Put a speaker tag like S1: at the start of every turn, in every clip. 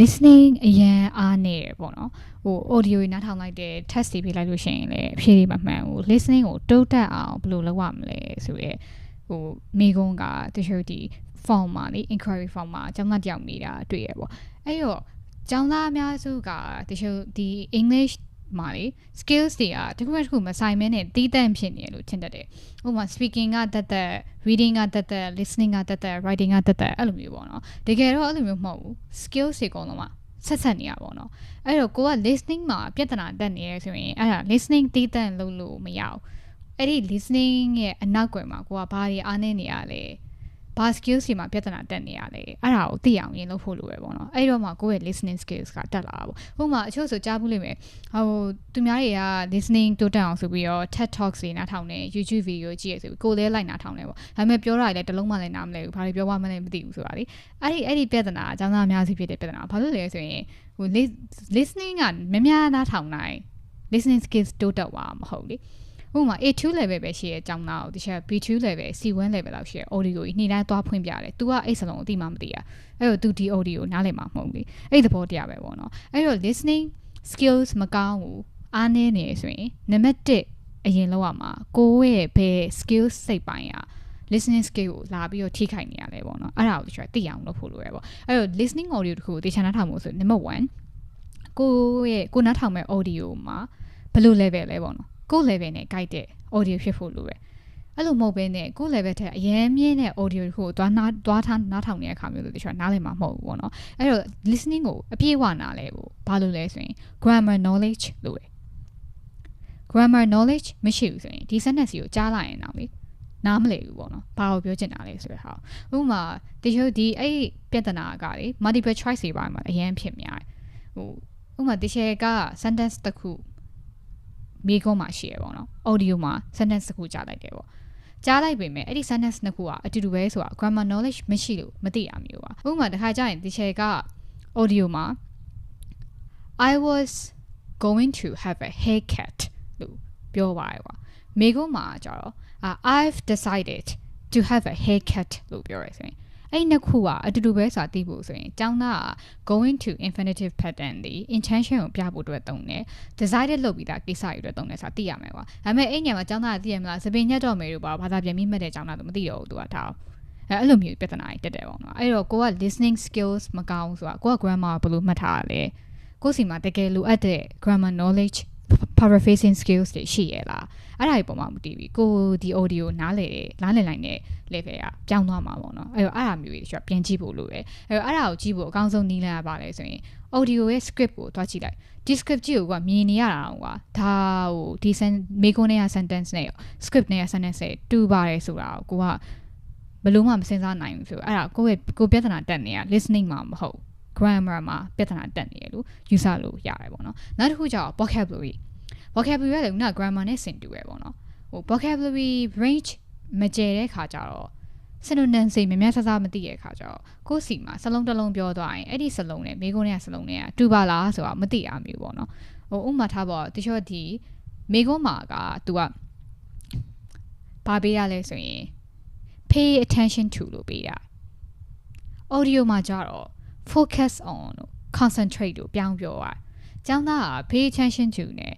S1: listening အရင်အားနေတယ်ပေါ့နော်ဟို audio နားထောင်လိုက်တယ် test တွေပေးလိုက်လို့ရှိရင်လည်းအဖြေတွေမမှန်ဘူး listening ကိုတိုးတက်အောင်ဘယ်လိုလုပ်ရမလဲဆိုရဲဟိုမိကုန်းကတချို့ဒီ form မှာလေ inquiry form မှာကျောင်းသားတယောက်မိတာတွေ့ရပေါ့အဲ့တော့ကျောင်းသားအများစုကတချို့ဒီ English မှာလေ skills တွေကတခုတစ်ခုမဆိုင်မဲနဲ့တီးတန့်ဖြစ်နေတယ်လို့ထင်တတ်တယ်။ဥပမာ speaking ကတက်တက် reading ကတက်တက် listening ကတက်တက် writing ကတက်တက်အဲ့လိုမျိုးပေါ့နော်။တကယ်တော့အဲ့လိုမျိုးမဟုတ်ဘူး။ skills တွေအကုန်လုံးကဆက်ဆက်နေရပါတော့။အဲ့တော့ကိုက listening မှာပြဿနာတက်နေရဆိုရင်အဲ့ဒါ listening တီးတန့်လုပ်လို့မရဘူး။အဲ့ဒီ listening ရဲ့အနောက်ကွယ်မှာကိုကဘာတွေအားနေနေရလဲ။ ဘာ skills တွေမှာပြဿနာတက်နေရလဲအဲ့ဒါကိုသိအောင်ရင်လုပ်ဖို့လိုပဲပေါ့နော်အဲ့တော့မှကိုယ့်ရဲ့ listening skills ကတက်လာတာပေါ့ဥပမာအချို့ဆိုကြားဘူးလိမ့်မယ်ဟိုသူများတွေက listening တိုးတက်အောင်ဆိုပြီးတော့ TED Talks တွေနားထောင်နေ YouTube video ကြည့်ရဆိုပြီးကိုယ်လည်းလိုက်နားထောင်နေပေါ့ဒါပေမဲ့ပြောတာလည်းတစ်လုံးမှလည်းနားမလဲဘူးဘာတွေပြောမှမလဲမသိဘူးဆိုတာလေအဲ့ဒီအဲ့ဒီပြဿနာအကြောင်းသားအများစုဖြစ်တဲ့ပြဿနာဘာလို့လဲဆိုရင်ဟို listening ကများများနားထောင်နိုင် listening skills တိုးတက်သွားမှာမဟုတ်လေ ဥပမာ A2 level ပဲရှိရဲ့အကြောင်းသားကိုတခြား B2 level C1 level လောက်ရှိရဲ့ audio ကြီးနှိမ့်တိုင်းသွားဖွင့်ပြတယ်။ तू ကအဲ့စလုံးအတိမှမသိရ။အဲ့တော့ तू ဒီ audio ကိုနားလည်မှာမဟုတ်ဘူး။အဲ့သဘောတရားပဲပေါ့နော်။အဲ့တော့ listening skills မကောင်းဘူး။အားနည်းနေဆိုရင်နံပါတ်1အရင်လောက်ရမှာကိုယ့်ရဲ့ဘယ် skills စိတ်ပိုင်းอ่ะ listening skill ကိုလာပြီးတော့ထိခိုက်နေရလဲပေါ့နော်အဲ့ဒါကိုကျွန်တော်သိအောင်လုပ်ဖို့လိုရပေါ့အဲ့တော့ listening audio တခုကိုတေချာနားထောင်ဖို့ဆို number 1ကိုရဲ့ကိုနားထောင်မဲ့ audio မှာဘယ်လို level လဲပေါ့နော် ကို level နဲ့ guide တဲ့ audio ဖြစ်ဖို့လိုပဲအဲ့လိုမဟုတ်ဘဲနဲ့ကို level ထက်အရင်မြင့်တဲ့ audio ကိုသွားနားသွားထားနားထောင်နေတဲ့အခါမျိုးလို့တချို့နားလည်မှာမဟုတ်ဘူးပေါ့နော်အဲ့တော့ listening ကိုအပြည့်အဝနားလဲဖို့ဘာလို့လဲဆိုရင် grammar knowledge လို့ပဲ grammar knowledge မရှိဘူးဆိုရင်ဒီ sentence ကိုကြားလိုက်ရင်တော့လေနားမလည်ဘူးပေါ့နော်ဘာကိုပြောချင်တာလဲဆိုတဲ့ဟာဥပမာတချို့ဒီအဲ့ပြဿနာကလေ multiple choice တွေပါမှာအရင်ဖြစ်များဟိုဥပမာတချို့က sentence တစ်ခု မိကုန်းမှာရှိရပေါ့နော် audio မှာ sentence တစ်ခုကြားလိုက်တယ်ပေါ့ကြားလိုက်ပေမဲ့အဲ့ဒီ sentence နှစ်ခုကအတူတူပဲဆိုတာ grammar knowledge မရှိလို့မသိရမျိုးပါဥပမာတစ်ခါကျရင်ဒီချေက audio မှာ I was going to have a haircut လို့ပြောပါရကွာမိကုန်းမှာကျတော့ I've decided to have a haircut လို့ပြောရဆိုရင် အဲ့နှစ်ခုကအတူတူပဲဆိုတာသိဖို့ဆိုရင်ကျောင်းသားက going to infinitive pattern ဒီ intention ကိုပြဖို့အတွက်သုံးတယ် decided လုပ်ပြီးသားကိစ္စတွေအတွက်သုံးတယ်ဆိုတာသိရမယ်ကွာဒါပေမဲ့အဲ့ညမှာကျောင်းသားကသိရမလားစပင်ညက်တော့မယ်လို့ပါဘာသာပြန်ပြီးမှတ်တဲ့ကျောင်းသားတော့မသိတော့ဘူးသူကထားအဲအဲ့လိုမျိုးပြဿနာတွေတက်တယ်ပေါ့နော်အဲ့တော့ကိုက listening skills မကောင်းဆိုတာကိုက grammar ဘယ်လိုမှတ်ထားရလဲကိုစီမှာတကယ်လိုအပ်တဲ့ grammar knowledge paraphrasing skills တွေရှိရလားအဲ့ဒါတွေပုံမှန်မတည်ဘူးကိုဒီ audio နားလေတယ်နားလည်လိုက်တဲ့ level ကပြောင်းသွားမှာပေါ့နော်အဲ့တော့အဲ့ဒါမျိုးတွေကျွန်တော်ပြန်ကြည့်ဖို့လိုတယ်အဲ့တော့အဲ့ဒါကိုကြည့်ဖို့အကောင်းဆုံးနည်းလမ်းကပါလဲဆိုရင် audio ရဲ့ script ကိုတွားကြည့်လိုက်ဒီ script ကြည့်ကိုကမြင်နေရတာကွာဒါဟိုဒီ မေကွန်းနဲ့ sentence နဲ့ script နဲ့ sentence နဲ့တူပါတယ်ဆိုတာကိုကိုကဘလို့မှမစဉ်းစားနိုင်ဘူးဆိုအဲ့ဒါကိုယ့်ရဲ့ကိုပြဿနာတက်နေတာ listening မှာမဟုတ် grammar မှာပြဿနာတက်နေရလို့ ယူဆလို့ရတယ်ပေါ့နော်နောက်တစ်ခုကျတော့ vocabulary vocabulary ကလည်းခုန grammar နဲ့ဆင်တူပဲပေါ့နော်ဟို vocabulary range မကျဲတဲ့ခါကျတော့ synonym စိတ်များများဆဆမသိတဲ့ခါကျတော့ကိုယ့်စီမှာစလုံးတစ်လုံးပြောသွားရင်အဲ့ဒီစလုံးနဲ့မိကုန်းနဲ့စလုံးနဲ့ကတူပါလားဆိုတာမသိရမျိုးပေါ့နော်ဟိုဥမာထားပေါ့တချို့ဒီမိကုန်းမှာက तू ကဘာပေးရလဲဆိုရင် pay attention to လို့ပေးတာ audio မှာကျတော့ focus on လို့ concentrate လို့ပြောင်းပြောတာကျောင်းသားက pay attention to နဲ့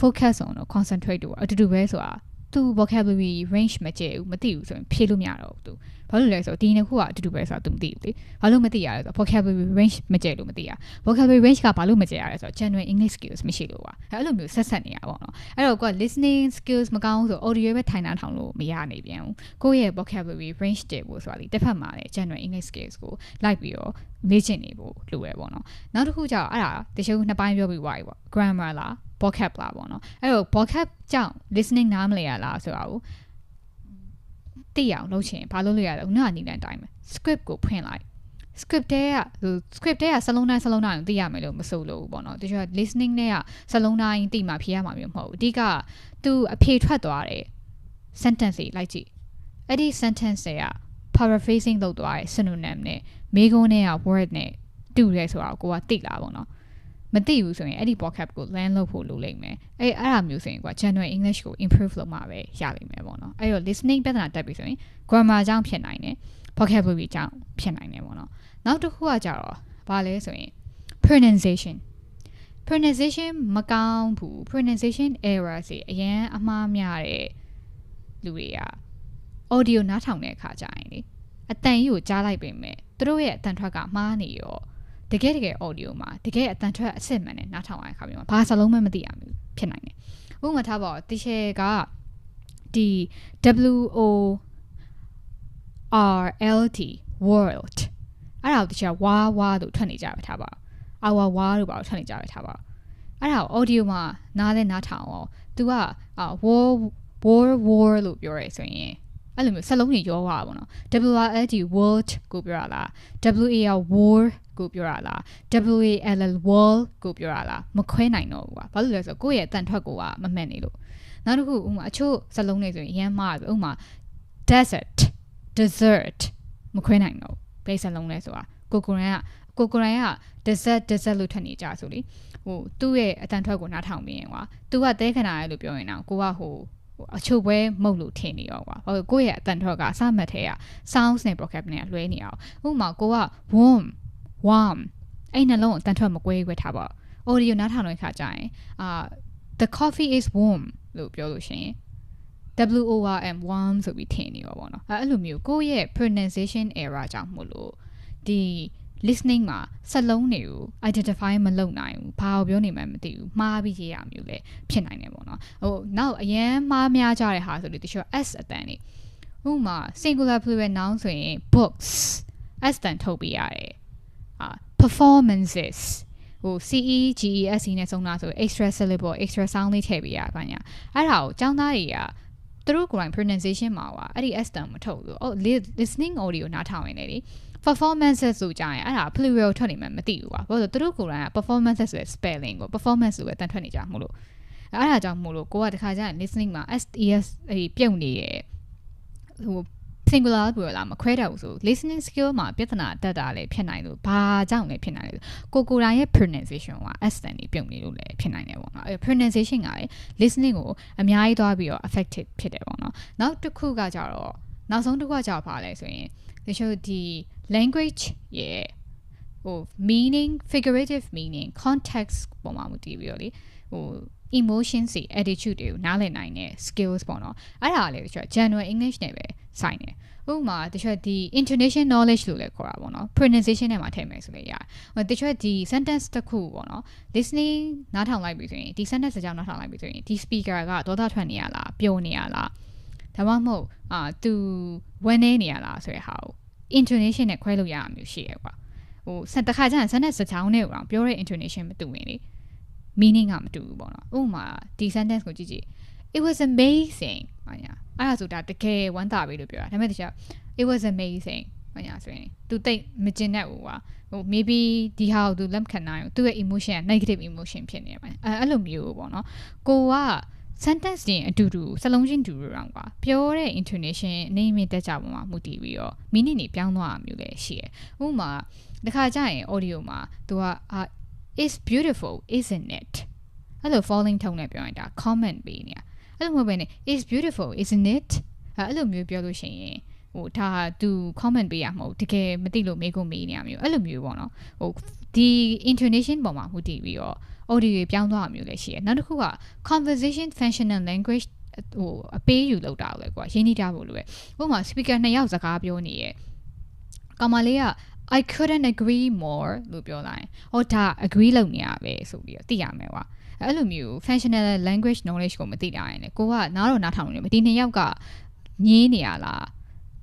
S1: focus on လို့ concentrate လို့အတူတူပဲဆိုတာ သူ vocabulary range မကျဲဘူးမသိဘူးဆိုရင်ဖြေလို့မရတော့ဘူးသူဘာလို့လဲဆိုတော့ဒီနှစ်ခုကအတူတူပဲဆိုတော့သူမသိဘူးလေဘာလို့မသိရလဲဆိုတော့ vocabulary range မကျဲလို့မသိရ vocabulary range ကဘာလို့မကျဲရလဲဆိုတော့ general english skills မရှိလို့ပါအဲ့လိုမျိုးဆက်ဆက်နေရပါတော့အဲ့တော့ကိုက listening skills မကောင်းဆို audio ပဲထိုင်တာထောင်လို့မရနေပြန်ဘူးကိုယ့်ရဲ့ vocabulary range တည်ဖို့ဆိုတာလေတစ်ဖက်မှာလည်း general english skills ကိုလိုက်ပြီးတော့လေ့ကျင့်နေဖို့လိုရပေါ့နော်နောက်တစ်ခုကျတော့အဲ့ဒါတချို့နှစ်ပိုင်းပြောပြီးသွားပြီပေါ့ grammar လား vocab လားပေါ့နော်အဲ့တော့ vocab ကြောင့် listening နားမလည်ရလားဆိုတာကိုသိအောင်လုပ်ချင်ဘာလို့လို့ရလဲခုနကနေတဲ့အတိုင်းပဲ script ကိုဖွင့်လိုက် script တဲ့ကဟို script တဲ့ကစလုံးတိုင်းစလုံးတိုင်းသိရမယ်လို့မဆိုလို့ပေါ့နော်တချို့ listening တဲ့ကစလုံးတိုင်းသိမှဖြေရမှာမျိုးမဟုတ်ဘူးအဓိက तू အဖြေထွက်သွားတယ် sentence တွေလိုက်ကြည့်အဲ့ဒီ sentence တွေက paraphrasing လုပ်သွားတယ် synonym နဲ့မေးခွန်းနဲ့က word နဲ့တူတယ်ဆိုတော့ကိုကသိလာပေါ့နော် မသိဘူးဆိုရင်အဲ့ဒီ vocab ကို learn လုပ်ဖို့လိုလိမ့်မယ်အဲ့အဲ့ဒါမျိုးဆိုရင်ကွာ general english ကို improve လုပ်မှာပဲရလိမ့်မယ်ပေါ့နော်အဲ့တော့ listening ပြဿနာတက်ပြီဆိုရင် grammar အကြောင်းဖြစ်နိုင်တယ် vocabulary အကြောင်းဖြစ်နိုင်တယ်ပေါ့နော်နောက်တစ်ခုကကြတော့ဘာလဲဆိုရင် pronunciation pronunciation မကောင်းဘူး pronunciation error စီအရန်အမှားများတဲ့လူတွေက audio နားထောင်တဲ့အခါကျရင်လေအတန်ကြီးကိုကြားလိုက်ပေမဲ့သူတို့ရဲ့အတန်ထွက်ကမှားနေရော တကယ်တကယ် audio မှာတကယ်အတန်ထွက်အစစ်မှန်နဲ့နားထောင်ရတဲ့အခါမျိုးမှာဘာစလုံးမှမသိရဘူးဖြစ်နိုင်တယ်ဥပမာထားပါတော့တချေကဒီ W O R L T world အဲ့ဒါကိုတချေဝါဝါလို့ထွက်နေကြပဲထားပါအဝါဝါလို့ပါလို့ထွက်နေကြပဲထားပါအဲ့ဒါကို audio မှာနားလဲနားထောင်အောင် तू က war war war လို့ပြောရဲဆိုရင်အဲ့လိုမျိုးစက်လုံးတွေရောသွားတာပေါ့နော် WRLD world ကိုပြောရလား WAR war ကိုပြောရလား WALL wall ကိုပြောရလားမခွဲနိုင်တော့ဘူးကွာဘာလို့လဲဆိုတော့ကိုယ့်ရဲ့အတန်ထွက်ကိုကမမှန်နေလို့နောက်တစ်ခုဥမာအချို့စက်လုံးတွေဆိုရင်အရမ်းမှားပြီဥမာ desert desert မခွဲနိုင်တော့ဘူးဘယ်စက်လုံးလဲဆိုတာကိုကိုရန်ကကိုကိုရန်က desert desert လို့ထပ်နေကြဆိုလေဟိုသူ့ရဲ့အတန်ထွက်ကိုနားထောင်ပြီးရင်ကွာသူကတဲခဏရဲလို့ပြောရင်တော့ကိုကဟိုအချို့ပွဲမဟုတ်လို့ထင်နေရောကွာဘာလို့ကိုယ့်ရဲ့အတန်ထွက်ကအစမှတ်ထဲက sounds နဲ့ program နဲ့လွဲနေအောင်ဥပမာကိုက warm warm အဲ့နှလုံးအတန်ထွက်မကွဲခွဲထားပါ audio နားထောင်တဲ့အခါကျရင်အာ the coffee is warm လို့ပြောလို့ရှိရင် W O R M warm ဆိုပြီးထင်နေရောပေါ့နော်အဲ့လိုမျိုးကိုယ့်ရဲ့ pronunciation error ကြောင့်မို့လို့ဒီ listening မှာစက်လုံးတွေကို identify မလုပ်နိုင်ဘူးဘာကိုပြောနေမှမသိဘူးမှားပြီးရေးရမျိုးလည်းဖြစ်နိုင်တယ်ပေါ့နော်ဟိုနောက်အရန်မှားများကြတဲ့ဟာဆိုလို့တချို့ s အတန်နေဥပမာ singular plural noun ဆိုရင် books s တန်ထုတ်ပေးရတယ်အာ performances ဟို CE GES နဲ့ဆုံးတာဆို extra syllable extra sound လေးထည့်ပေးရပါညာအဲ့ဒါကိုចောင်းသားတွေကသူတို့ကိုယ်တိုင် pronunciation မှာပါအဲ့ဒီ s တန်မထုတ်ဘူးအော် listening audio နားထောင်ရင်လေ performances ဆိုကြရင်အဲ့ဒါ plural ထွက်နေမှမသိဘူးကွာဘာလို့လဲသူတို့ကိုယ်တိုင်က performances ဆိုတဲ့ spelling ကို performance ဆိုပဲတန်ထွက်နေကြမို့လို့အဲ့ဒါကြောင့်မို့လို့ကိုကတခါကျရင် listening မှာ SES အဲ့ပြုတ်နေရဲ့ဟို singular ပြောလာမခွဲတတ်ဘူးဆို listening skill မှာပြဿနာတက်တာလည်းဖြစ်နိုင်လို့ဘာကြောင့်လဲဖြစ်နိုင်လဲကိုကိုတိုင်းရဲ့ pronunciation က s တန်နေပြုတ်နေလို့လည်းဖြစ်နိုင်တယ်ပေါ့နော်အဲ pronunciation ကလည်း listening ကိုအများကြီးသွားပြီးတော့ affected ဖြစ်တယ်ပေါ့နော်နောက်တစ်ခုကကြတော့နောက်ဆုံးတစ်ခုကကြတော့ပါလဲဆိုရင်တချို့ဒီ language ရဲ့ဟို meaning figurative meaning context ပုံမှာမူတည်ပြီးတော့လေဟို emotion စီ attitude တွေကိုနားလည်နိုင်တဲ့ skills ပေါ့နော်အဲ့ဒါလည်းတချို့ general english နဲ့ပဲ ဆိုင်တယ်ဥပမာတချို့ဒီ intonation knowledge လို့လည်းခေါ်တာပေါ့နော် pronunciation နဲ့မှာထည့်မယ်ဆိုလည်းရတယ်တချို့ဒီ sentence တစ်ခုပေါ့နော် listening နားထောင်လိုက်ပြီဆိုရင်ဒီ sentence အကြောင်းနားထောင်လိုက်ပြီဆိုရင်ဒီ speaker ကဒေါသထွက်နေရလားပျော်နေရလားဒါမှမဟုတ်အာသူဝမ်းနေနေရလားဆိုတဲ့ဟာကို intonation နဲ့ခွဲလို့ရအောင်မျိုးရှိရကွာဟိုဆက်တစ်ခါကျရင် sentence စကြောင်းနဲ့တော့ပြောတဲ့ intonation မတူရင်လေ meaning ကမတူဘူးပေါ့နော်ဥပမာဒီ sentence ကိုကြည့်ကြည့် it was amazing ဘာညာအဲ့ဒါဆိုတာတကယ်ဝမ်းသာပြီလို့ပြောတာဒါပေမဲ့တခြား it was amazing ဘာညာဆိုရင် तू တိတ်မကျင်တတ်ဘူးကွာဟို maybe ဒီဟာကို तू လက်မခံနိုင်ဘူးသူ့ရဲ့ emotion က negative emotion ဖြစ်နေတယ်ဗျအဲ့အဲ့လိုမျိုးပေါ့နော်ကိုက sentence တင်အတူတူစလုံးချင်းတူတူတော့ကွာပြောတဲ့ intonation အနေနဲ့တက်ကြပုံမှာမူတည်ပြီးတော့ meaning တွေပြောင်းသွားတာမျိုးလည်းရှိတယ်ဥပမာတခါကျရင် audio မှာ तू က is beautiful isn't it အဲ့လို falling tone နဲ့ပြောရင်ဒါ comment ပေးနေတာ အဲ့လိုမဟုတ်ဘဲနဲ့ is beautiful isn't it အဲ့လိုမျိုးပြောလို့ရှိရင်ဟိုဒါသူ comment ပေးရမဟုတ်တကယ်မသိလို့မေးခွန်းမေးနေရမျိုးအဲ့လိုမျိုးပေါ့နော်ဟိုဒီ intonation ပေါ်မှာဟိုတည်ပြီးတော့ audio တွေပြောင်းသွားမျိုးလည်းရှိတယ်နောက်တစ်ခုက conversation functional language ဟိုအပေးယူလောက်တာလေကွာရင်းနှီးထားဖို့လိုပဲဥပမာ speaker နှစ်ယောက်စကားပြောနေရဲ့ကောင်မလေးက I couldn't agree more လို့ပြောလိုက်ဟောဒါ agree လုပ်နေရပဲဆိုပြီးတော့သိရမယ်ကွာ အဲ့လိုမျိုး functional language knowledge ကိုမသိတာရင်လေကိုကနားတော့နားထောင်နေတယ်ဒီနှစ်ယောက်ကညင်းနေရလား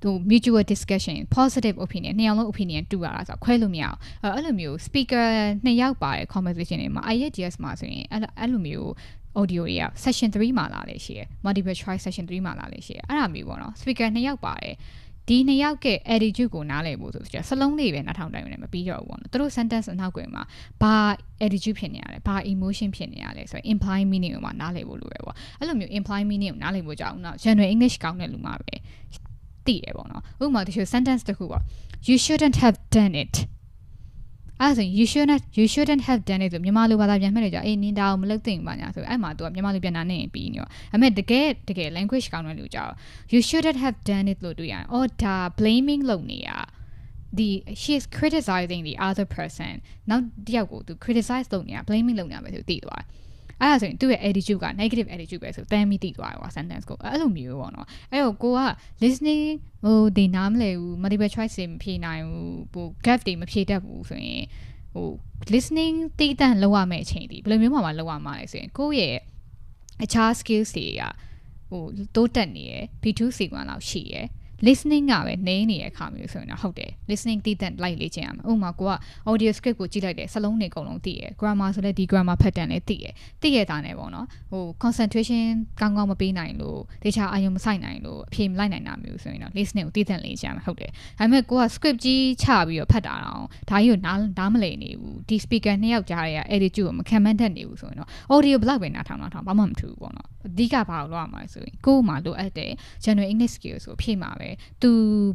S1: သူ mutual discussion positive opinion နှစ်ယောက်လုံး opinion တူရတာဆိုခွဲလို့မရအောင်အဲ့လိုမျိုး speaker နှစ်ယောက်ပါတဲ့ conversation တွေမှာ IELTS မှာဆိုရင်အဲ့အဲ့လိုမျိုး audio တွေက session 3မှာလာလေရှိရယ် multiple choice session 3မှာလာလေရှိရယ်အဲ့ဒါမျိုးပေါ့နော် speaker နှစ်ယောက်ပါတယ် ဒီနှစ်ယောက်က attitude ကိုနားလည်ဖို့ဆိုတော့စလုံးလေးပဲနားထောင်တိုင်းနေမပြီးတော့ဘူးပေါ့နော်သူတို့ sentence အနောက်ကွယ်မှာဘာ attitude ဖြစ်နေရလဲဘာ emotion ဖြစ်နေရလဲဆိုရင် imply meaning ကိုမှနားလည်ဖို့လိုပဲပေါ့အဲ့လိုမျိုး imply meaning ကိုနားလည်ဖို့ကြောင်းတော့ general english ကောင်းတဲ့လူမှပဲသိတယ်ပေါ့နော်ဥပမာတချို့ sentence တစ်ခုပေါ့ you shouldn't have done it အဲ့ဆိုရင် you shouldn't you shouldn't have done it ဆိုမြန်မာလိုဘာသာပြန်မှတ်နေကြအေးနင်ဒါကိုမလုပ်သင့်ပါညာဆိုအဲ့မှာ तू ကမြန်မာလိုပြန်တာနဲ့ပြီးနေရောအမေတကယ်တကယ် language ကောင်းတဲ့လူကြောက် you shouldn't have done it လို့တွေ့ရတယ်။အော်ဒါ blaming လုပ်နေရ the she is criticizing the other person နောက်တစ်ယောက်ကိုသူ criticize လုပ်နေတာ blaming လုပ်နေတာပဲဆိုတည်သွား အဲ့ဒါဆိုရင်သူ့ရဲ့ attitude က negative attitude ပဲဆိုတမ်းပြီးတည်သွားတယ်ကွာ sentence ကိုအဲ့လိုမျိုးပေါ့နော်အဲ့တော့ကိုက listening ဟိုဒီနားမလဲဘူး multiple choice တွေမဖြေနိုင်ဘူးဟို gap တွေမဖြေတတ်ဘူးဆိုရင်ဟို listening တိတ်တန့်လောက်ရမယ့်အချိန်ဒီဘယ်လိုမျိုးမှမလောက်ရမှာလဲဆိုရင်ကိုယ့်ရဲ့အခြား skills တွေကဟိုတိုးတက်နေရယ် B2 sequence လောက်ရှိရယ် listening ကပဲနေနေတဲ့အခါမျိုးဆိုရင်တော့ဟုတ်တယ် listening တည်တဲ့ like လေ့ကျင့်ရမှာဥပမာကိုက audio script ကိုကြည့်လိုက်တယ်စလုံးတွေအကုန်လုံးသိရယ် grammar ဆိုလဲဒီ grammar pattern လည်းသိရယ်သိရတာနဲ့ပေါ့နော်ဟို concentration ကောင်းကောင်းမပေးနိုင်လို့တခြားအာရုံမဆိုင်နိုင်လို့အဖြေမလိုက်နိုင်တာမျိုးဆိုရင်တော့ listening ကိုတည်တဲ့လေ့ကျင့်ရမှာဟုတ်တယ်ဒါပေမဲ့ကိုက script ကြီးချပြီးတော့ဖတ်တာတော့ဒါကြီးကိုနားနားမလည်နေဘူးဒီ speaker နှစ်ယောက်ကြားရ attitude ကိုမခံမတတ်နေဘူးဆိုရင်တော့ audio ဘလောက်ပဲနားထောင်နားထောင်ဘာမှမထူဘူးပေါ့နော်အဓိကဘာလို့လုပ်ရမှာလဲဆိုရင်ကိုယ်မှလိုအပ်တဲ့ general english skill ဆိုဖြည့်မှာပဲသူ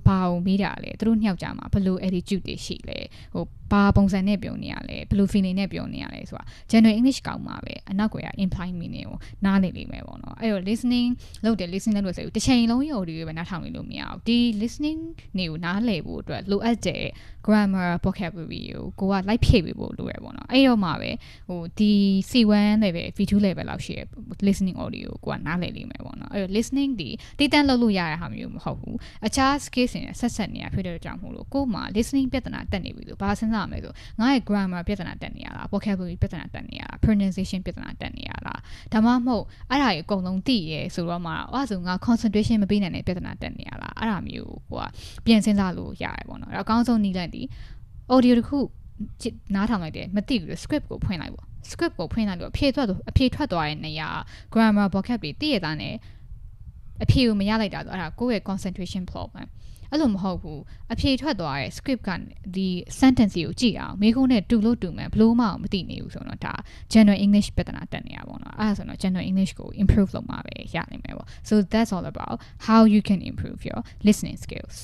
S1: ဘာကိုမေးတာလဲသူတို့နှစ်ယောက်ကြားမှာဘယ်လို attitude တွေရှိလဲဟို ဘာပုံစံနဲ့ပြောနေရလဲဘယ်လို feeling နဲ့ပြောနေရလဲဆိုတာ general english ကောင်းမှာပဲအနောက်ကွယ်က imply meaning ကိုနားလည်လိမ့်မယ်ပေါ့နော်အဲ့တော့ listening လုပ်တယ် listening လုပ်လို့ဆိုတစ်ချိန်လုံးရော်ဒီပဲနားထောင်နေလို့မရဘူးဒီ listening နေကိုနားလည်ဖို့အတွက်လိုအပ်တဲ့ grammar vocabulary ကိုကိုက like ဖြည့်ပေးဖို့လိုရပေါ့နော်အဲ့တော့မှပဲဟိုဒီ C1 level V2 level လောက်ရှိရ listening audio ကိုကနားလည်လိမ့်မယ်ပေါ့နော်အဲ့တော့ listening ဒီတည်တံ့လုပ်လို့ရတဲ့ဟာမျိုးမဟုတ်ဘူးအခြား skills တွေနဲ့ဆက်ဆက်နေရဖြစ်တဲ့ကြောင့်မို့လို့ကို့မှာ listening ပြဿနာတက်နေပြီဆိုဘာစဉ်းစားရမလဲဆိုငါရဲ့ grammar ပြဿနာတက်နေရလား vocabulary ပြဿနာတက်နေရလား pronunciation ပြဿနာတက်နေရလားဒါမှမဟုတ်အဲ့ဒါကြီးအကုန်လုံးသိရဲဆိုတော့မှအဲ့ဒါဆိုငါ concentration မပေးနိုင်တဲ့ပြဿနာတက်နေရလားအဲ့ဒါမျိုးကိုကပြန်စဉ်းစားလို့ရတယ်ပေါ့နော်အဲ့တော့အကောင်းဆုံးနည်းလမ်းဒီ audio တစ်ခုနားထောင်လိုက်တယ်မသိဘူး script ကိုဖွင့်လိုက်ပေါ့ script ကိုဖွင့်လိုက်လို့အဖြေထွက်အဖြေထွက်သွားတဲ့နေရာ grammar vocab တွေသိရတာနဲ့ အဖြေကိုမရလိုက်တာဆိုအဲ့ဒါကိုယ့်ရဲ့ concentration problem အဲ့လိုမဟုတ်ဘူးအဖြေထွက်သွားတဲ့ script ကဒီ sentence ကိုကြည့်အောင်မိခုံးနဲ့တူလို့တူမယ်ဘလို့မှမသိနေဘူးဆိုတော့ဒါ general english ပြဿနာတက်နေရပါတော့အဲ့ဒါဆိုတော့ general english ကို improve လုပ်မှာပဲရနိုင်မယ်ပေါ့ so that's all about how you can improve your listening skills